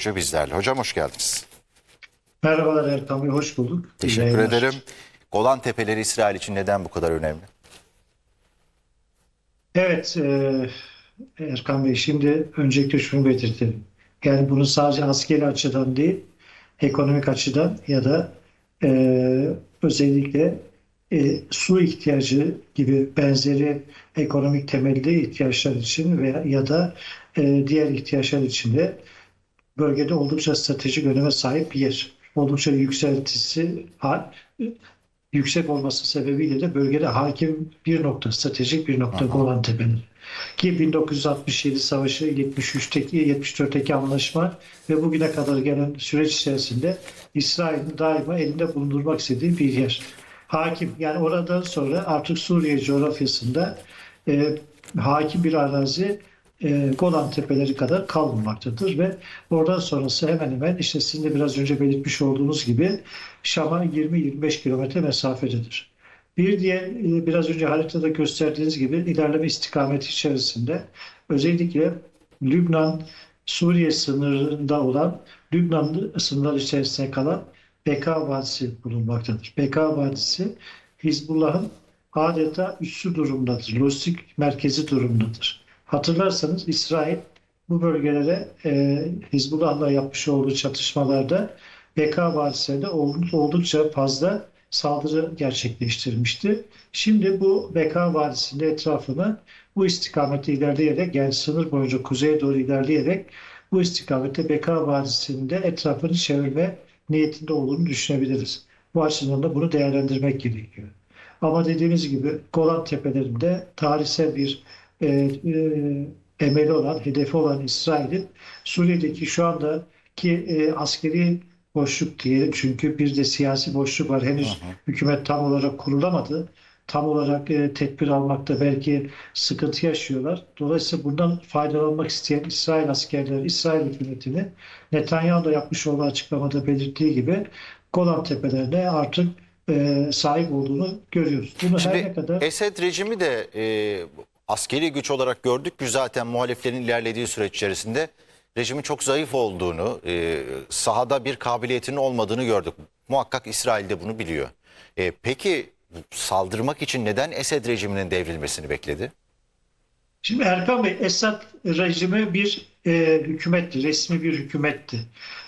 Şu bizlerle. Hocam hoş geldiniz. Merhabalar Erkan Bey, hoş bulduk. Teşekkür yayınlar. ederim. Golan Tepeleri İsrail için neden bu kadar önemli? Evet e, Erkan Bey, şimdi öncelikle şunu belirtelim. Yani bunu sadece askeri açıdan değil, ekonomik açıdan ya da e, özellikle e, su ihtiyacı gibi benzeri ekonomik temelli ihtiyaçlar için veya ya da e, diğer ihtiyaçlar için de bölgede oldukça stratejik öneme sahip bir yer. Oldukça yükseltisi yüksek olması sebebiyle de bölgede hakim bir nokta, stratejik bir nokta Golan Tepeleri. Ki 1967 Savaşı, 73'teki, 74'teki anlaşma ve bugüne kadar gelen süreç içerisinde İsrail'in daima elinde bulundurmak istediği bir yer. Hakim, yani oradan sonra artık Suriye coğrafyasında e, hakim bir arazi e, Golan Tepeleri kadar kalmamaktadır ve oradan sonrası hemen hemen işte sizin de biraz önce belirtmiş olduğunuz gibi Şam'a 20-25 kilometre mesafededir. Bir diğer e, biraz önce haritada gösterdiğiniz gibi ilerleme istikameti içerisinde özellikle Lübnan Suriye sınırında olan Lübnan sınırları içerisinde kalan Beka Vadisi bulunmaktadır. Beka Vadisi Hizbullah'ın adeta üssü durumdadır. Lojistik merkezi durumdadır. Hatırlarsanız İsrail bu bölgelere e, Hizbullah'la yapmış olduğu çatışmalarda Beka Vadisi'nde oldukça, fazla saldırı gerçekleştirmişti. Şimdi bu Beka Vadisi'nin etrafını bu istikamette ilerleyerek yani sınır boyunca kuzeye doğru ilerleyerek bu istikamette Beka Vadisi'nde etrafını çevirme niyetinde olduğunu düşünebiliriz. Bu açıdan da bunu değerlendirmek gerekiyor. Ama dediğimiz gibi Golan Tepelerinde tarihsel bir e, e, emeli olan, hedefi olan İsrail'in Suriye'deki şu andaki e, askeri boşluk diyelim çünkü bir de siyasi boşluk var. Henüz hükümet tam olarak kurulamadı. Tam olarak e, tedbir almakta belki sıkıntı yaşıyorlar. Dolayısıyla bundan faydalanmak isteyen İsrail askerleri, İsrail hükümetini Netanyahu da yapmış olduğu açıklamada belirttiği gibi Golan Tepelerine artık e, sahip olduğunu görüyoruz. Bunu her ne Şimdi kadar Esed rejimi de e, askeri güç olarak gördük ki zaten muhaliflerin ilerlediği süreç içerisinde rejimin çok zayıf olduğunu, e, sahada bir kabiliyetinin olmadığını gördük. Muhakkak İsrail de bunu biliyor. E, peki saldırmak için neden Esed rejiminin devrilmesini bekledi? Şimdi Erkan Bey, Esad rejimi bir e, hükümetti, resmi bir hükümetti.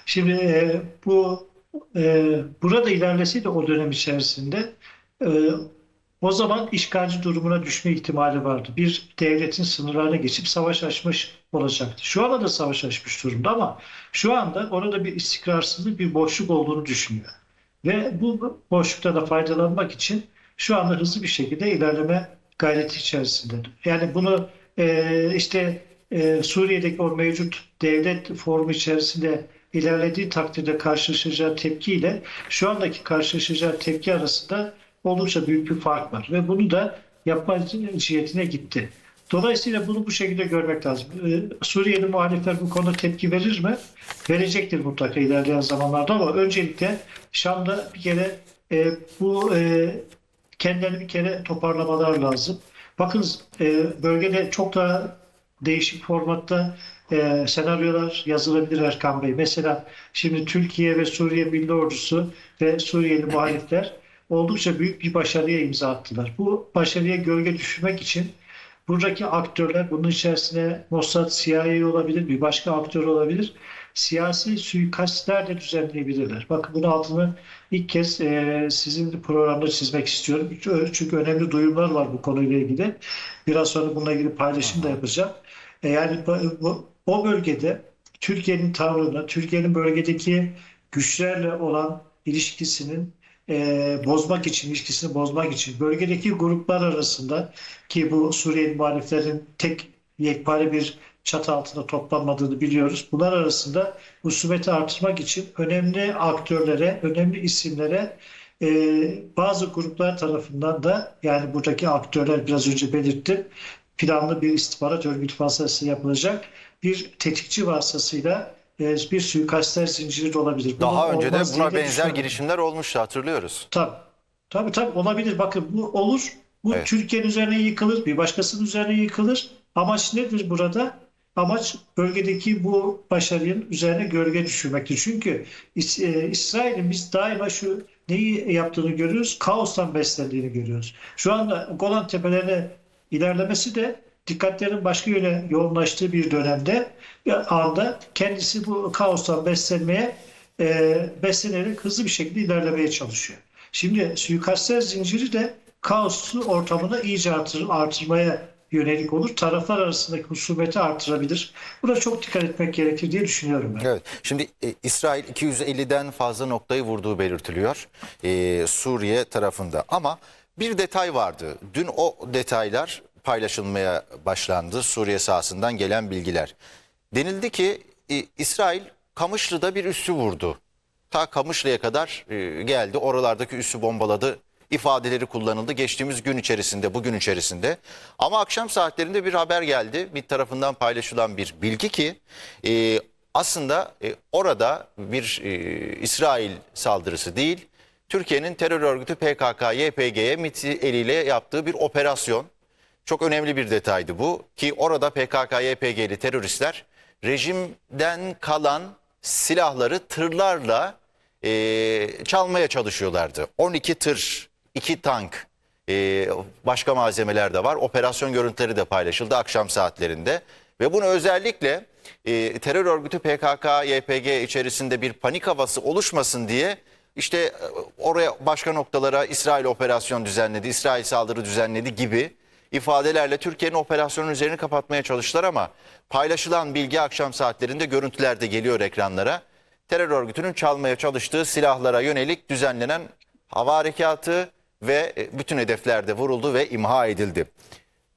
Şimdi e, bu e, burada ilerleseydi o dönem içerisinde e, o zaman işgalci durumuna düşme ihtimali vardı. Bir devletin sınırlarına geçip savaş açmış olacaktı. Şu anda da savaş açmış durumda ama şu anda orada bir istikrarsızlık, bir boşluk olduğunu düşünüyor. Ve bu boşlukta da faydalanmak için şu anda hızlı bir şekilde ilerleme gayreti içerisinde. Yani bunu e, işte e, Suriye'deki o mevcut devlet formu içerisinde ilerlediği takdirde karşılaşacağı tepkiyle şu andaki karşılaşacağı tepki arasında oldukça büyük bir fark var. Ve bunu da yapma cihetine gitti. Dolayısıyla bunu bu şekilde görmek lazım. Ee, Suriyeli muhalifler bu konuda tepki verir mi? Verecektir mutlaka ilerleyen zamanlarda ama öncelikle Şam'da bir kere e, bu e, kendilerini bir kere toparlamalar lazım. Bakınız e, bölgede çok daha değişik formatta e, senaryolar yazılabilir Erkan Bey. Mesela şimdi Türkiye ve Suriye Milli Ordusu ve Suriyeli muhalifler oldukça büyük bir başarıya imza attılar. Bu başarıya gölge düşürmek için buradaki aktörler bunun içerisinde Mossad, CIA olabilir, bir başka aktör olabilir. Siyasi suikastler de düzenleyebilirler. Bakın bunun altını ilk kez e, sizin programda çizmek istiyorum. Çünkü önemli duyumlar var bu konuyla ilgili. Biraz sonra bununla ilgili paylaşım da yapacağım. E, yani bu, bu, o bölgede Türkiye'nin tavrını, Türkiye'nin bölgedeki güçlerle olan ilişkisinin e, bozmak için, ilişkisini bozmak için bölgedeki gruplar arasında ki bu Suriyeli muhaliflerin tek yekpare bir çatı altında toplanmadığını biliyoruz. Bunlar arasında husumeti artırmak için önemli aktörlere, önemli isimlere e, bazı gruplar tarafından da yani buradaki aktörler biraz önce belirttim planlı bir istihbarat örgütü vasıtasıyla yapılacak bir tetikçi vasıtasıyla bir suikastler zinciri de olabilir. Daha Bunun önce de buna benzer girişimler olmuştu hatırlıyoruz. Tabii. Tabii tabii olabilir. Bakın bu olur. Bu Evet. Türkiye'nin üzerine yıkılır. Bir başkasının üzerine yıkılır. Amaç nedir burada? Amaç bölgedeki bu başarının üzerine gölge düşürmektir. Çünkü e, İsrail'in biz daima şu neyi yaptığını görüyoruz? Kaostan beslendiğini görüyoruz. Şu anda Golan Tepelerine ilerlemesi de dikkatlerin başka yöne yoğunlaştığı bir dönemde anda kendisi bu kaostan beslenmeye e, beslenerek hızlı bir şekilde ilerlemeye çalışıyor. Şimdi suikastler zinciri de kaosu ortamını iyice artır, artırmaya yönelik olur. Taraflar arasındaki husumeti artırabilir. Buna çok dikkat etmek gerekir diye düşünüyorum ben. Evet. Şimdi e, İsrail 250'den fazla noktayı vurduğu belirtiliyor e, Suriye tarafında. Ama bir detay vardı. Dün o detaylar paylaşılmaya başlandı Suriye sahasından gelen bilgiler. Denildi ki İsrail Kamışlı'da bir üssü vurdu. Ta Kamışlı'ya kadar e, geldi. Oralardaki üssü bombaladı ifadeleri kullanıldı geçtiğimiz gün içerisinde, bugün içerisinde. Ama akşam saatlerinde bir haber geldi. Bir tarafından paylaşılan bir bilgi ki e, aslında e, orada bir İsrail saldırısı değil, Türkiye'nin terör örgütü PKK, YPG'ye MİT eliyle yaptığı bir operasyon. Çok önemli bir detaydı bu ki orada PKK, YPG'li teröristler rejimden kalan silahları tırlarla e, çalmaya çalışıyorlardı. 12 tır, 2 tank, e, başka malzemeler de var. Operasyon görüntüleri de paylaşıldı akşam saatlerinde. Ve bunu özellikle e, terör örgütü PKK, YPG içerisinde bir panik havası oluşmasın diye işte e, oraya başka noktalara İsrail operasyon düzenledi, İsrail saldırı düzenledi gibi ifadelerle Türkiye'nin operasyonun üzerini kapatmaya çalıştılar ama paylaşılan bilgi akşam saatlerinde görüntülerde geliyor ekranlara. Terör örgütünün çalmaya çalıştığı silahlara yönelik düzenlenen hava harekatı ve e, bütün hedeflerde vuruldu ve imha edildi.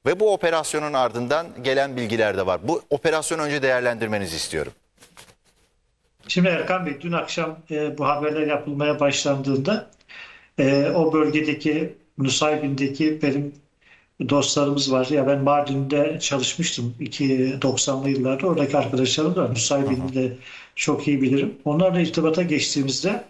Ve bu operasyonun ardından gelen bilgiler de var. Bu operasyonu önce değerlendirmenizi istiyorum. Şimdi Erkan Bey dün akşam e, bu haberler yapılmaya başlandığında e, o bölgedeki Nusaybin'deki benim dostlarımız var. Ya ben Mardin'de çalışmıştım 90'lı yıllarda. Oradaki arkadaşlarım da Nusaybin'i de çok iyi bilirim. Onlarla irtibata geçtiğimizde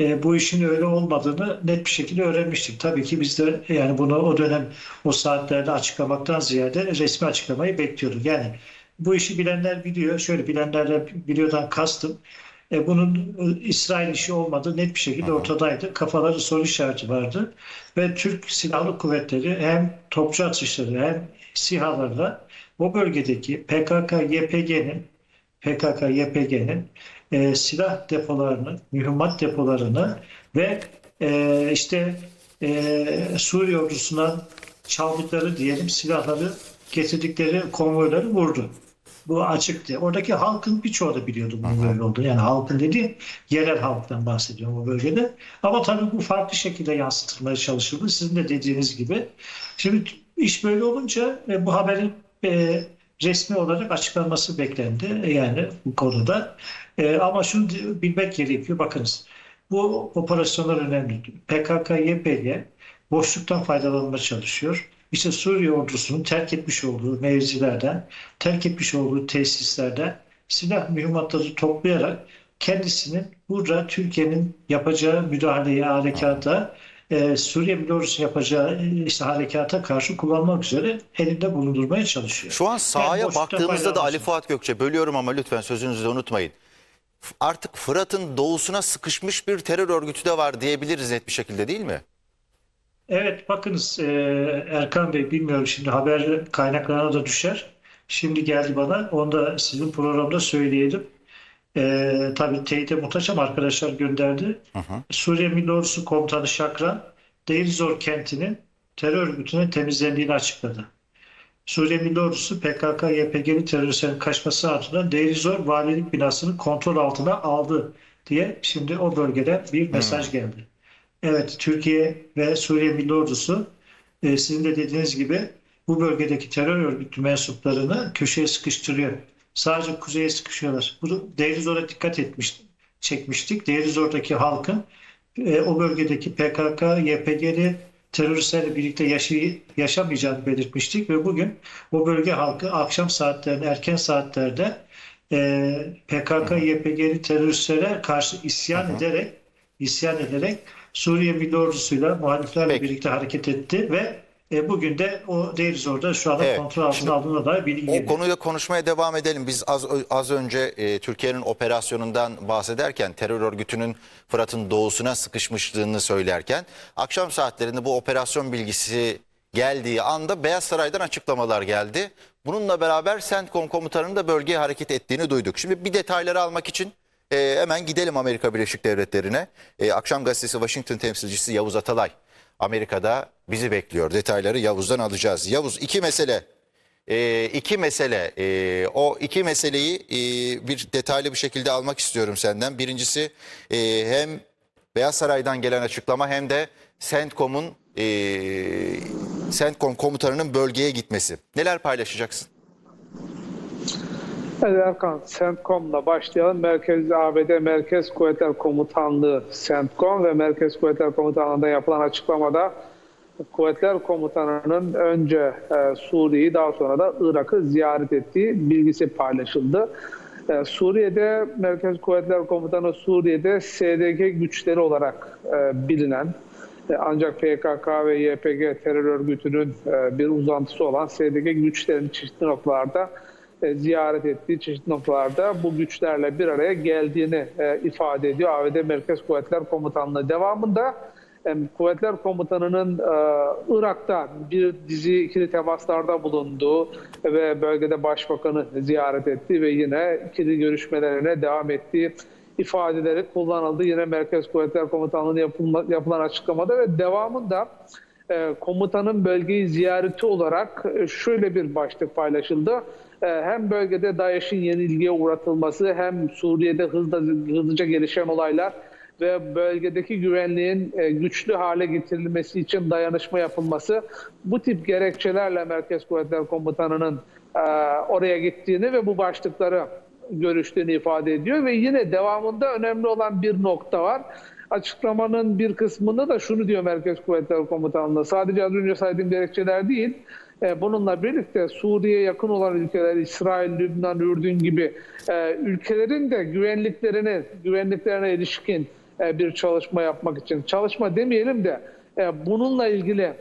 e, bu işin öyle olmadığını net bir şekilde öğrenmiştik. Tabii ki biz de yani bunu o dönem o saatlerde açıklamaktan ziyade resmi açıklamayı bekliyorduk. Yani bu işi bilenler biliyor. Şöyle bilenlerle biliyordan kastım. E, bunun e, İsrail işi olmadığı net bir şekilde ortadaydı. Kafaları soru işareti vardı. Ve Türk Silahlı Kuvvetleri hem topçu atışları hem SİHA'larla o bölgedeki PKK, YPG'nin PKK, YPG'nin e, silah depolarını, mühimmat depolarını ve e, işte e, Suriye ordusuna çaldıkları diyelim silahları getirdikleri konvoyları vurdu. Bu açıktı. Oradaki halkın birçoğu da biliyordu bunun böyle olduğunu. Yani halkın dediği yerel halktan bahsediyorum o bölgede. Ama tabii bu farklı şekilde yansıtılmaya çalışıldı. Sizin de dediğiniz gibi. Şimdi iş böyle olunca e, bu haberin e, resmi olarak açıklanması beklendi. E, Yani bu konuda. E, ama şunu bilmek gerekiyor. Bakınız bu operasyonlar önemli. PKK, YPG boşluktan faydalanmaya çalışıyor. İşte Suriye ordusunun terk etmiş olduğu mevzilerden, terk etmiş olduğu tesislerden silah mühimmatları toplayarak kendisinin burada Türkiye'nin yapacağı müdahaleye, harekata, e, Suriye Milli Ordusu'nun yapacağı e, işte harekata karşı kullanmak üzere elinde bulundurmaya çalışıyor. Şu an sahaya Yani baktığımızda da Ali. Fuat Gökçe bölüyorum ama lütfen sözünüzü de unutmayın. Artık Fırat'ın doğusuna sıkışmış bir terör örgütü de var diyebiliriz net bir şekilde değil mi? Evet bakınız e, Erkan Bey bilmiyorum şimdi haber kaynaklarına da düşer. Şimdi geldi bana onu da sizin programda söyleyelim. E, tabii teyite muhtaç ama arkadaşlar gönderdi. Suriye Milli Ordusu Komutanı Şakran Deirizor kentinin terör örgütüne temizlendiğini açıkladı. Suriye Milli Ordusu PKK, YPG'li teröristlerin kaçması ardından Deirizor valilik binasını kontrol altına aldı diye şimdi o bölgede bir mesaj geldi. Evet, Türkiye ve Suriye Milli Ordusu e, sizin de dediğiniz gibi bu bölgedeki terör örgütü mensuplarını köşeye sıkıştırıyor. Sadece kuzeye sıkışıyorlar. Bunu Deirizor'a dikkat etmiş, çekmiştik. Deirizor'daki halkın e, o bölgedeki PKK, YPG'li teröristlerle birlikte yaşay yaşamayacağını belirtmiştik ve bugün o bölge halkı akşam saatlerinde, erken saatlerde e, PKK, YPG'li teröristlere karşı isyan ederek isyan ederek Suriye Milli Ordusu'yla muhaliflerle Peki. birlikte hareket etti ve E, bugün de o değiliz orada. Şu anda Evet. kontrol altına aldığına dair bilgi O geliyor. konuya konuşmaya devam edelim. Biz az az önce e, Türkiye'nin operasyonundan bahsederken terör örgütünün Fırat'ın doğusuna sıkışmışlığını söylerken akşam saatlerinde bu operasyon bilgisi geldiği anda Beyaz Saray'dan açıklamalar geldi. Bununla beraber CENTCOM komutanının da bölgeye hareket ettiğini duyduk. Şimdi bir detayları almak için e, hemen gidelim Amerika Birleşik Devletleri'ne. E, akşam gazetesi Washington temsilcisi Yavuz Atalay Amerika'da bizi bekliyor. Detayları Yavuz'dan alacağız. Yavuz iki mesele e, iki mesele. E, o iki meseleyi e, bir detaylı bir şekilde almak istiyorum senden. Birincisi e, hem Beyaz Saray'dan gelen açıklama hem de CENTCOM'un e, CENTCOM komutanının bölgeye gitmesi. Neler paylaşacaksın? Evet Erkan, CENTCOM'la başlayalım. Merkez ABD Merkez Kuvvetler Komutanlığı CENTCOM ve Merkez Kuvvetler Komutanlığı'nda yapılan açıklamada Kuvvetler Komutanı'nın önce e, Suriye'yi daha sonra da Irak'ı ziyaret ettiği bilgisi paylaşıldı. E, Suriye'de Merkez Kuvvetler Komutanı Suriye'de SDG güçleri olarak e, bilinen e, ancak PKK ve YPG terör örgütünün e, bir uzantısı olan SDG güçlerin çeşitli noktalarda e, ziyaret ettiği çeşitli noktalarda bu güçlerle bir araya geldiğini e, ifade ediyor ABD Merkez Kuvvetler Komutanlığı. Devamında e, Kuvvetler Komutanı'nın Irak'ta bir dizi ikili temaslarda bulunduğu ve bölgede Başbakanı ziyaret etti ve yine ikili görüşmelerine devam ettiği ifadeleri kullanıldı. Yine Merkez Kuvvetler Komutanlığı'nın yapılan açıklamada ve devamında komutanın bölgeyi ziyareti olarak e, şöyle bir başlık paylaşıldı. E, hem bölgede DAEŞ'in yenilgiye uğratılması hem Suriye'de hızla, hızlıca gelişen olaylar ve bölgedeki güvenliğin e, güçlü hale getirilmesi için dayanışma yapılması bu tip gerekçelerle Merkez Kuvvetler Komutanı'nın e, oraya gittiğini ve bu başlıkları görüştüğünü ifade ediyor ve yine devamında önemli olan bir nokta var. Açıklamanın bir kısmında da şunu diyor Merkez Kuvvetler Komutanlığı. Sadece az önce saydığım gerekçeler değil, e, bununla birlikte Suriye'ye yakın olan ülkeler, İsrail, Lübnan, Ürdün gibi e, ülkelerin de güvenliklerine, güvenliklerine ilişkin e, bir çalışma yapmak için, çalışma demeyelim de bununla ilgili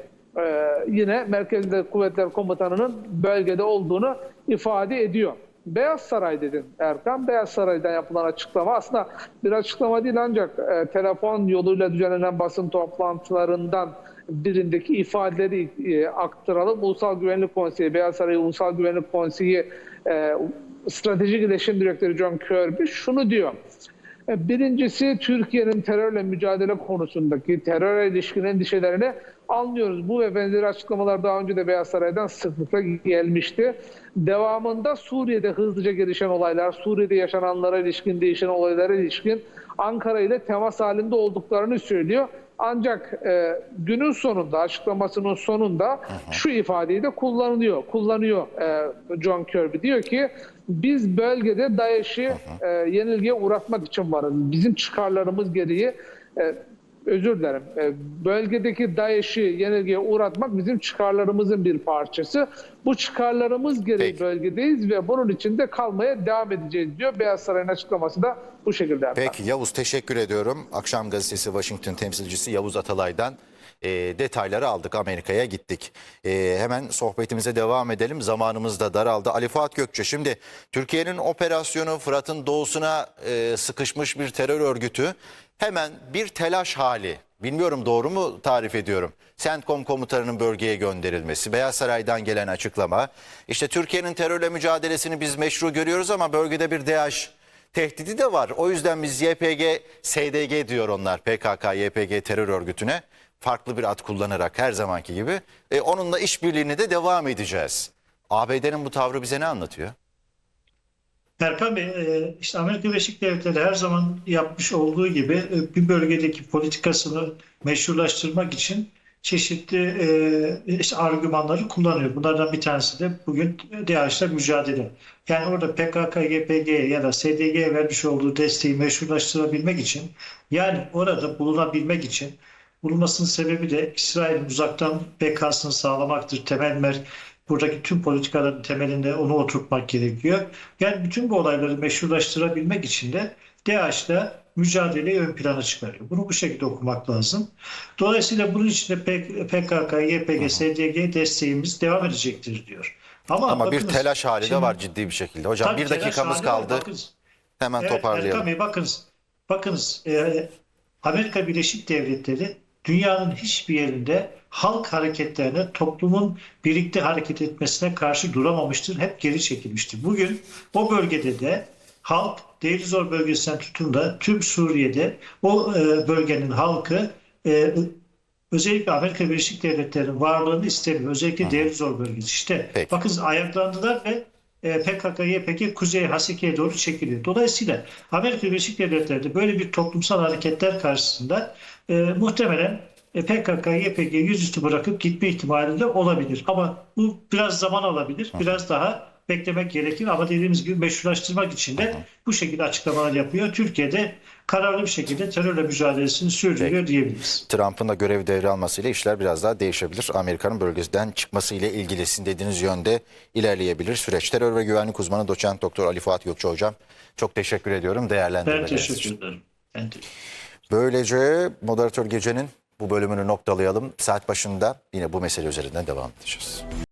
yine Merkez Kuvvetler Komutanı'nın bölgede olduğunu ifade ediyor. Beyaz Saray dedin Erkan. Beyaz Saray'dan yapılan açıklama aslında bir açıklama değil ancak e, telefon yoluyla düzenlenen basın toplantılarından birindeki ifadeleri e, aktaralım. Ulusal Güvenlik Konseyi, Beyaz Saray Ulusal Güvenlik Konseyi e, Stratejik İletişim Direktörü John Kirby şunu diyor. E, Birincisi Türkiye'nin terörle mücadele konusundaki teröre ilişkin endişelerini anlıyoruz. Bu ve benzeri açıklamalar daha önce de Beyaz Saray'dan sıklıkla gelmişti. Devamında Suriye'de hızlıca gelişen olaylar, Suriye'de yaşananlara ilişkin, değişen olaylara ilişkin Ankara ile temas halinde olduklarını söylüyor. Ancak e, günün sonunda, açıklamasının sonunda şu ifadeyi de kullanılıyor. Kullanıyor e, John Kirby. Diyor ki biz bölgede DAEŞ'i e, yenilgiye uğratmak için varız. Bizim çıkarlarımız gereği e, özür dilerim. E, bölgedeki DAEŞ'i yenilgiye uğratmak bizim çıkarlarımızın bir parçası. Bu çıkarlarımız gereği Peki. bölgedeyiz ve bunun içinde kalmaya devam edeceğiz diyor. Beyaz Saray'ın açıklaması da bu şekilde. Peki Yavuz teşekkür ediyorum. Akşam gazetesi Washington temsilcisi Yavuz Atalay'dan e, detayları aldık. Amerika'ya gittik. E, hemen sohbetimize devam edelim. Zamanımız da daraldı. Ali Fuat Gökçe şimdi Türkiye'nin operasyonu Fırat'ın doğusuna e, sıkışmış bir terör örgütü hemen bir telaş hali. Bilmiyorum doğru mu tarif ediyorum. CENTCOM komutanının bölgeye gönderilmesi, Beyaz Saray'dan gelen açıklama. İşte Türkiye'nin terörle mücadelesini biz meşru görüyoruz ama bölgede bir DAEŞ tehdidi de var. O yüzden biz YPG, SDG diyor onlar PKK, YPG terör örgütüne. Farklı bir ad kullanarak her zamanki gibi. E, onunla işbirliğine de devam edeceğiz. ABD'nin bu tavrı bize ne anlatıyor? Erkan Bey, e, işte Amerika Birleşik Devletleri her zaman yapmış olduğu gibi e, bir bölgedeki politikasını meşrulaştırmak için çeşitli e, işte argümanları kullanıyor. Bunlardan bir tanesi de bugün DAEŞ'le mücadele. Yani orada PKK, YPG ya da SDG'ye vermiş olduğu desteği meşrulaştırabilmek için yani orada bulunabilmek için bulunmasının sebebi de İsrail'in uzaktan bekasını sağlamaktır. Temel mer buradaki tüm politikaların temelinde onu oturtmak gerekiyor. Yani bütün bu olayları meşrulaştırabilmek için de DAEŞ'la mücadeleyi ön plana çıkarıyor. Bunu bu şekilde okumak lazım. Dolayısıyla bunun için de PKK, YPG, SDG desteğimiz devam edecektir diyor. Ama, Ama bir telaş hali de var ciddi bir şekilde. Hocam bir dakikamız kaldı. Bakınız, Hemen Evet, toparlayalım. Erkan Bey bakınız, bakınız e, Amerika Birleşik Devletleri dünyanın hiçbir yerinde halk hareketlerine, toplumun birlikte hareket etmesine karşı duramamıştır. Hep geri çekilmiştir. Bugün o bölgede de halk Deir-i-Zor bölgesinden tutun da tüm Suriye'de o e, bölgenin halkı e, özellikle Amerika Birleşik Devletleri'nin varlığını istemiyor. Özellikle Deir-i-Zor bölgesi. İşte Peki. bakın ayaklandılar ve e, PKK, YPG Kuzey Haseke'ye doğru çekiliyor. Dolayısıyla Amerika Birleşik Devletleri'nde böyle bir toplumsal hareketler karşısında e, muhtemelen PKK, YPG yüzüstü bırakıp gitme ihtimali de olabilir. Ama bu biraz zaman alabilir. Biraz daha beklemek gerekir. Ama dediğimiz gibi meşrulaştırmak için de bu şekilde açıklamalar yapıyor. Türkiye'de kararlı bir şekilde terörle mücadelesini sürdürüyor diyebiliriz. Trump'ın da görev devralmasıyla işler biraz daha değişebilir. Amerika'nın bölgesinden çıkması ile ilgili sizin dediğiniz yönde ilerleyebilir süreç. Terör ve güvenlik uzmanı doçent doktor Ali Fuat Gökçe hocam. Çok teşekkür ediyorum Ben değerlendirmeleriniz için. teşekkür ederim. Ben de- Böylece moderatör gecenin bu bölümünü noktalayalım. Saat başında yine bu mesele üzerinden devam edeceğiz.